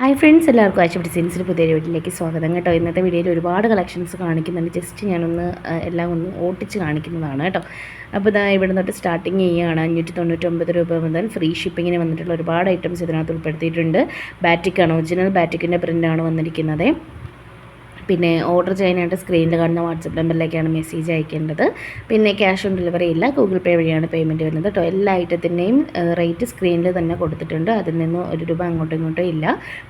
Hi friends എല്ലാവർക്കും ആഴ്ച ഡിസൈൻസിന്റെ പുതിയ വീട്ടിലേക്ക് സ്വാഗതം കേട്ടോ. ഇന്നത്തെ വീഡിയോയിൽ ഒരുപാട് കളക്ഷൻസ് കാണിക്കുന്നുണ്ട്. ജസ്റ്റ് ഞാനൊന്ന് എല്ലാം ഒന്ന് ഓട്ടിച്ച് കാണിക്കുന്നതാണ് കേട്ടോ. അപ്പോൾ ഇതാ ഇവിടെ തൊട്ട് സ്റ്റാർട്ടിങ് ചെയ്യുകയാണ്. അഞ്ഞൂറ്റി തൊണ്ണൂറ്റൊമ്പത് രൂപ മുതൽ ഫ്രീ ഷിപ്പിങ്ങിന് വന്നിട്ടുള്ള ഒരുപാട് ഐറ്റംസ് ഇതിനകത്ത് ഉൾപ്പെടുത്തിയിട്ടുണ്ട്. ബാറ്റിക്കാണ് ഒറിജിനൽ ബാറ്റിക്കിന്റെ പ്രിന്റാണ് വന്നിരിക്കുന്നത്. പിന്നെ ഓർഡർ ചെയ്യാനായിട്ട് സ്ക്രീനിൽ കാണുന്ന വാട്സപ്പ് നമ്പറിലേക്കാണ് മെസ്സേജ് അയക്കേണ്ടത്. പിന്നെ ക്യാഷ് ഓൺ ഡെലിവറി ഇല്ല. ഗൂഗിൾ പേ വഴിയാണ് പേയ്മെന്റ് വരുന്നത് കേട്ടോ എല്ലാ ഐറ്റത്തിന്റെയും റേറ്റ് സ്ക്രീനിൽ തന്നെ കൊടുത്തിട്ടുണ്ട്. അതിൽ നിന്ന് ഒരു രൂപ അങ്ങോട്ടും ഇങ്ങോട്ടും ഇല്ല.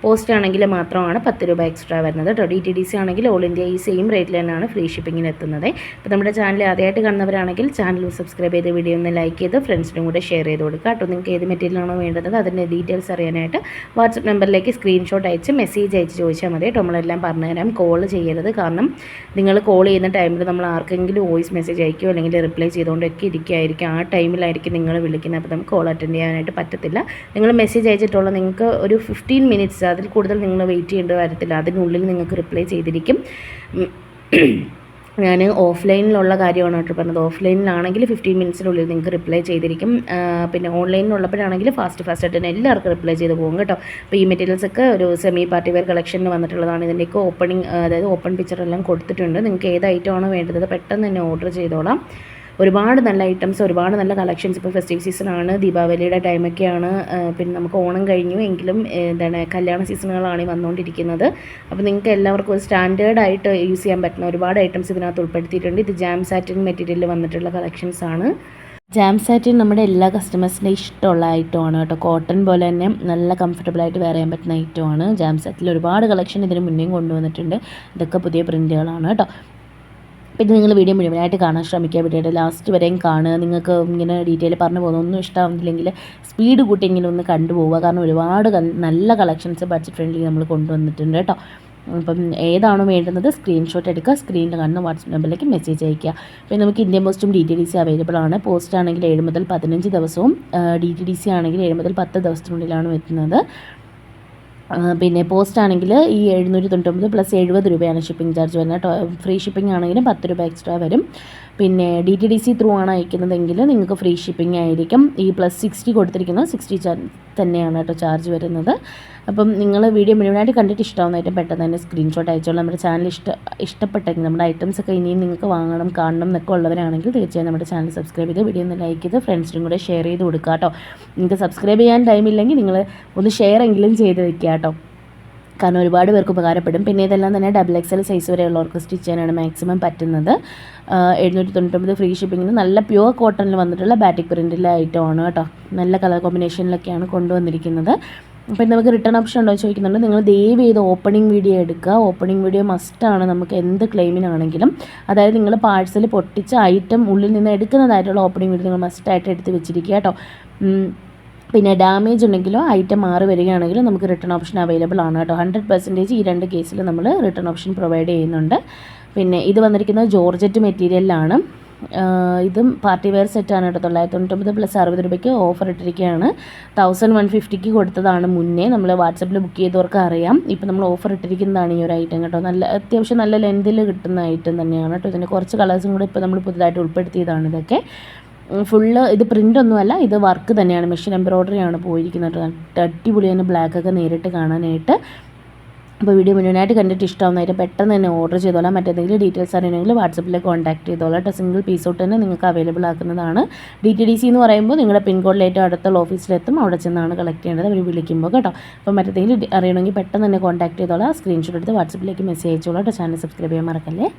പോസ്റ്റ് ആണെങ്കിൽ മാത്രമാണ് പത്ത് രൂപ എക്സ്ട്രാ വരുന്നത് കേട്ടോ ഡി ടി ഡി സി ആണെങ്കിൽ ഓൾ ഇന്ത്യ ഈ സെയിം റേറ്റിൽ തന്നെയാണ് ഫ്രീ ഷിപ്പിങ്ങിന് എത്തുന്നത്. അപ്പോൾ നമ്മുടെ ചാനൽ ആദ്യമായിട്ട് കാണുന്നവരാണെങ്കിൽ ചാനൽ സബ്സ്ക്രൈബ് ചെയ്ത് വീഡിയോ ഒന്ന് ലൈക്ക് ചെയ്ത് ഫ്രണ്ട്സിനും കൂടെ ഷെയർ ചെയ്ത് കൊടുക്കുക. കേട്ടോ നിങ്ങൾക്ക് ഏത് മെറ്റീരിയലാണോ വേണ്ടത് അതിന്റെ ഡീറ്റെയിൽസ് അറിയാനായിട്ട് വാട്സപ്പ് നമ്പറിലേക്ക് സ്ക്രീൻഷോട്ട് അയച്ച് മെസ്സേജ് അയച്ച് ചോദിച്ചാൽ മതി കേട്ടോ നമ്മളെല്ലാം പറഞ്ഞുതരാം. കോൾ ചെയ്യരുത്. കാരണം നിങ്ങൾ കോൾ ചെയ്യുന്ന ടൈമിൽ നമ്മൾ ആർക്കെങ്കിലും വോയിസ് മെസ്സേജ് അയക്കുകയോ അല്ലെങ്കിൽ റിപ്ലൈ ചെയ്തുകൊണ്ടൊക്കെ ഇരിക്കുകയായിരിക്കും. ആ ടൈമിലായിരിക്കും നിങ്ങൾ വിളിക്കുന്നത്. അപ്പോൾ നമുക്ക് കോൾ അറ്റൻഡ് ചെയ്യാനായിട്ട് പറ്റത്തില്ല. നിങ്ങൾ മെസ്സേജ് അയച്ചിട്ടുള്ള നിങ്ങൾക്ക് ഒരു ഫിഫ്റ്റീൻ മിനിറ്റ്സ് അതിൽ കൂടുതൽ നിങ്ങൾ വെയിറ്റ് ചെയ്യേണ്ടി വരത്തില്ല അതിനുള്ളിൽ നിങ്ങൾക്ക് റിപ്ലൈ ചെയ്തിരിക്കും. ഞാൻ ഓഫ്ലൈനിലുള്ള കാര്യമാണ് കേട്ടോ പറഞ്ഞത്. ഓഫ്ലൈനിലാണെങ്കിൽ ഫിഫ്റ്റീൻ മിനിറ്റ്സിനുള്ളിൽ നിങ്ങൾക്ക് റിപ്ലൈ ചെയ്തിരിക്കും. പിന്നെ ഓൺലൈനിലുള്ളപ്പോഴാണെങ്കിൽ ഫാസ്റ്റ് ഫാസ്റ്റ് ആയിട്ട് തന്നെ എല്ലാവർക്കും റിപ്ലൈ ചെയ്ത് പോകും കേട്ടോ. അപ്പോൾ ഈ മെറ്റീരിയൽസ് ഒക്കെ ഒരു സെമി പാർട്ടി വെയർ കളക്ഷനിൽ വന്നിട്ടുള്ളതാണ്. ഇതിന്റെയൊക്കെ ഓപ്പണിങ് അതായത് ഓപ്പൺ പിക്ചർ എല്ലാം കൊടുത്തിട്ടുണ്ട്. നിങ്ങൾക്ക് ഏത് ഐറ്റമാണ് വേണ്ടത് പെട്ടെന്ന് തന്നെ ഓർഡർ ചെയ്തോളാം. ഒരുപാട് നല്ല ഐറ്റംസ് ഒരുപാട് നല്ല കളക്ഷൻസ് ഇപ്പോൾ ഫെസ്റ്റീവ് സീസണാണ് ദീപാവലിയുടെ ടൈമൊക്കെയാണ് പിന്നെ നമുക്ക് ഓണം കഴിഞ്ഞു എങ്കിലും എന്താണ് കല്യാണ സീസണുകളാണ് വന്നുകൊണ്ടിരിക്കുന്നത് അപ്പോൾ നിങ്ങൾക്ക് എല്ലാവർക്കും ഒരു സ്റ്റാൻഡേർഡ് ആയിട്ട് യൂസ് ചെയ്യാൻ പറ്റുന്ന ഒരുപാട് ഐറ്റംസ് ഇതിനകത്ത് ഉൾപ്പെടുത്തിയിട്ടുണ്ട്. ഇത് ജാം സാറ്റിൻ മെറ്റീരിയലിൽ വന്നിട്ടുള്ള കളക്ഷൻസ് ആണ്. ജാം സാറ്റിൻ നമ്മുടെ എല്ലാ കസ്റ്റമേഴ്സിന്റെ ഇഷ്ടമുള്ള ഐറ്റമാണ് കേട്ടോ. കോട്ടൺ പോലെ തന്നെ നല്ല കംഫർട്ടബിൾ ആയിട്ട് വെയർ ചെയ്യാൻ പറ്റുന്ന ഐറ്റമാണ് ജാം സാറ്റിൽ ഒരുപാട് കളക്ഷൻ ഇതിന് മുന്നേയും കൊണ്ടുവന്നിട്ടുണ്ട്. ഇതൊക്കെ പുതിയ പ്രിന്റുകളാണ് കേട്ടോ. പിന്നെ നിങ്ങൾ വീഡിയോ മുഴുവനായിട്ട് കാണാൻ ശ്രമിക്കുക. വീഡിയോയുടെ ലാസ്റ്റ് വരെയും കാണുക. നിങ്ങൾക്ക് ഇങ്ങനെ ഡീറ്റെയിൽ പറഞ്ഞു പോകുന്ന ഒന്നും ഇഷ്ടമാവുന്നില്ലെങ്കിൽ സ്പീഡ് കൂട്ടി ഇങ്ങനെ ഒന്ന് കണ്ടുപോവുക. കാരണം ഒരുപാട് നല്ല കളക്ഷൻസ് ബഡ്ജറ്റ് ഫ്രണ്ട്ലി നമ്മൾ കൊണ്ടുവന്നിട്ടുണ്ട് കേട്ടോ. അപ്പം ഏതാണോ വേണ്ടുന്നത് സ്ക്രീൻഷോട്ട് എടുക്കുക. സ്ക്രീനിൽ കാണുന്ന വാട്സപ്പ് നമ്പറിലേക്ക് മെസ്സേജ് അയയ്ക്കുക. പിന്നെ നമുക്ക് ഇന്ത്യൻ പോസ്റ്റും D T D C available ആണ്. പോസ്റ്റ് ആണെങ്കിൽ ഏഴ് മുതൽ പതിനഞ്ച് ദിവസവും ഡി ടി ഡി സി ആണെങ്കിൽ ഏഴ് മുതൽ പത്ത് ദിവസത്തിനുള്ളിലാണ് എത്തുന്നത്. പിന്നെ പോസ്റ്റ് ആണെങ്കിൽ ഈ എഴുന്നൂറ്റി തൊണ്ണൂറ്റൊമ്പത് പ്ലസ് എഴുപത് രൂപയാണ് ഷിപ്പിംഗ് ചാർജ് വരുന്നത് ഫ്രീ ഷിപ്പിംഗ് ആണെങ്കിലും പത്ത് രൂപ എക്സ്ട്രാ വരും. പിന്നെ D T D C through ആണ് അയക്കുന്നതെങ്കിൽ നിങ്ങൾക്ക് ഫ്രീ ഷിപ്പിംഗ് ആയിരിക്കും. ഈ പ്ലസ് സിക്സ്റ്റി കൊടുത്തിരിക്കുന്നത് സിക്സ്റ്റി തന്നെയാണ് കേട്ടോ ചാർജ് വരുന്നത്. അപ്പം നിങ്ങൾ വീഡിയോ മുഴുവനായിട്ട് കണ്ടിട്ട് ഇഷ്ടമാവുന്നതായിട്ട് പെട്ടെന്ന് തന്നെ സ്ക്രീൻഷോട്ട് അയച്ചോളൂ. നമ്മുടെ ചാനൽ ഇഷ്ട ഇഷ്ടപ്പെട്ടെങ്കിൽ നമ്മുടെ ഐറ്റംസ് ഒക്കെ ഇനിയും നിങ്ങൾക്ക് വാങ്ങണം കാണണം എന്നൊക്കെ ഉള്ളവരാണെങ്കിൽ തീർച്ചയായും നമ്മുടെ ചാനൽ സബ്സ്ക്രൈബ് ചെയ്ത് വീഡിയോ ഒന്ന് ലൈക്ക് ചെയ്ത് ഫ്രണ്ട്സിനും കൂടെ ഷെയർ ചെയ്ത് കൊടുക്കുക കേട്ടോ നിങ്ങൾക്ക് സബ്സ്ക്രൈബ് ചെയ്യാൻ ടൈമില്ലെങ്കിൽ നിങ്ങൾ ഒന്ന് ഷെയർ എങ്കിലും ചെയ്ത് വെക്കുക കേട്ടോ കാരണം ഒരുപാട് പേർക്ക് ഉപകാരപ്പെടും. പിന്നെ ഇതെല്ലാം തന്നെ ഡബിൾ എക്സൽ സൈസ് വരെയുള്ളവർക്ക് സ്റ്റിച്ച് ചെയ്യാനാണ് മാക്സിമം പറ്റുന്നത്. എഴുന്നൂറ്റി തൊണ്ണൂറ്റൊമ്പത് ഫ്രീ ഷിപ്പിങ്ങിന് നല്ല പ്യുവർ കോട്ടണിൽ വന്നിട്ടുള്ള ബാറ്റിക് പ്രിന്റിലെ ഐറ്റമാണ് കേട്ടോ. നല്ല കളർ കോമ്പിനേഷനിലൊക്കെയാണ് കൊണ്ടുവന്നിരിക്കുന്നത്. അപ്പം നമുക്ക് റിട്ടേൺ ഓപ്ഷൻ ഉണ്ടോ ചോദിക്കുന്നുണ്ട്. നിങ്ങൾ ദയവ് ചെയ്ത് ഓപ്പണിംഗ് വീഡിയോ എടുക്കുക. ഓപ്പണിംഗ് വീഡിയോ മസ്റ്റാണ് നമുക്ക് എന്ത് ക്ലെയിമിനാണെങ്കിലും അതായത് നിങ്ങൾ പാഴ്സൽ പൊട്ടിച്ച ഐറ്റം ഉള്ളിൽ നിന്ന് എടുക്കുന്നതായിട്ടുള്ള ഓപ്പണിംഗ് വീഡിയോ നിങ്ങൾ മസ്റ്റായിട്ട് എടുത്ത് വെച്ചിരിക്കുക കേട്ടോ. പിന്നെ ഡാമേജ് ഉണ്ടെങ്കിലോ ഐറ്റം മാറി വരികയാണെങ്കിലും നമുക്ക് റിട്ടേൺ ഓപ്ഷൻ അവൈലബിൾ ആണ് കേട്ടോ. ഹൺഡ്രഡ് പെർസെന്റേജ് ഈ രണ്ട് കേസിൽ നമ്മൾ റിട്ടേൺ ഓപ്ഷൻ പ്രൊവൈഡ് ചെയ്യുന്നുണ്ട്. പിന്നെ ഇത് വന്നിരിക്കുന്നത് ജോർജറ്റ് മെറ്റീരിയലിലാണ് ആഹ് ഇതും പാർട്ടി വെയർ സെറ്റാണ് കേട്ടോ. തൊള്ളായിരത്തി തൊണ്ണൂറ്റൊമ്പത് പ്ലസ് അറുപത് രൂപയ്ക്ക് ഓഫർ ഇട്ടിരിക്കുകയാണ്. തൗസൻഡ് വൺ ഫിഫ്റ്റിക്ക് കൊടുത്തതാണ് മുന്നേ. നമ്മൾ വാട്സപ്പിൽ ബുക്ക് ചെയ്തവർക്ക് അറിയാം. ഇപ്പം നമ്മൾ ഓഫർ ഇട്ടിരിക്കുന്നതാണ് ഈ ഒരു ഐറ്റം കേട്ടോ. നല്ല അത്യാവശ്യം നല്ല ലെന്തിൽ കിട്ടുന്ന ഐറ്റം തന്നെയാണ് കേട്ടോ. ഇതിന്റെ കുറച്ച് കളേഴ്സും കൂടെ ഇപ്പോൾ നമ്മൾ പുതുതായിട്ട് ഉൾപ്പെടുത്തിയതാണ് ഇതൊക്കെ. ഫുള്ള് ഇത് പ്രിന്റ് ഒന്നുമല്ല ഇത് വർക്ക് തന്നെയാണ് മെഷീൻ എംബ്രോയ്ഡറി ആണ് പോയിരിക്കുന്നത്. അടിപൊളി തന്നെ ബ്ലാക്ക് ഒക്കെ നേരിട്ട് കാണാനായിട്ട്. അപ്പോൾ വീഡിയോ മുഴുവനായിട്ട് കണ്ടിട്ട് ഇഷ്ടമാവുന്നതായിട്ട് പെട്ടെന്ന് തന്നെ ഓർഡർ ചെയ്തോളാം. മറ്റേതെങ്കിലും ഡീറ്റെയിൽസ് അറിയണമെങ്കിൽ വാട്സപ്പിൽ കോൺടാക്ട് ചെയ്തോളാം. കേട്ടോ സിംഗിൾ പീസ് തൊട്ട് തന്നെ നിങ്ങൾക്ക് അവൈലബിൾ ആക്കുന്നതാണ്. ഡി ടി ഡി സി എന്ന് പറയുമ്പോൾ നിങ്ങളുടെ പിൻകോഡിൽ ഏറ്റവും അടുത്തുള്ള ഓഫീസിലെത്തും അവിടെ ചെന്നാണ് കളക്ട് ചെയ്യേണ്ടത്. അവർ വിളിക്കുമ്പോൾ കേട്ടോ. അപ്പോൾ മറ്റേതെങ്കിലും ഡി- അറിയണമെങ്കിൽ പെട്ടെന്ന് തന്നെ കോൺടാക്ട് ചെയ്തോളാം. സ്ക്രീൻഷോട്ട് എടുത്ത് വാട്സപ്പിലേക്ക് മെസ്സേജ് അയച്ചോളാം. കേട്ടോ ചാനൽ സബ്സ്ക്രൈബ് ചെയ്യാൻ മറക്കല്ലേ?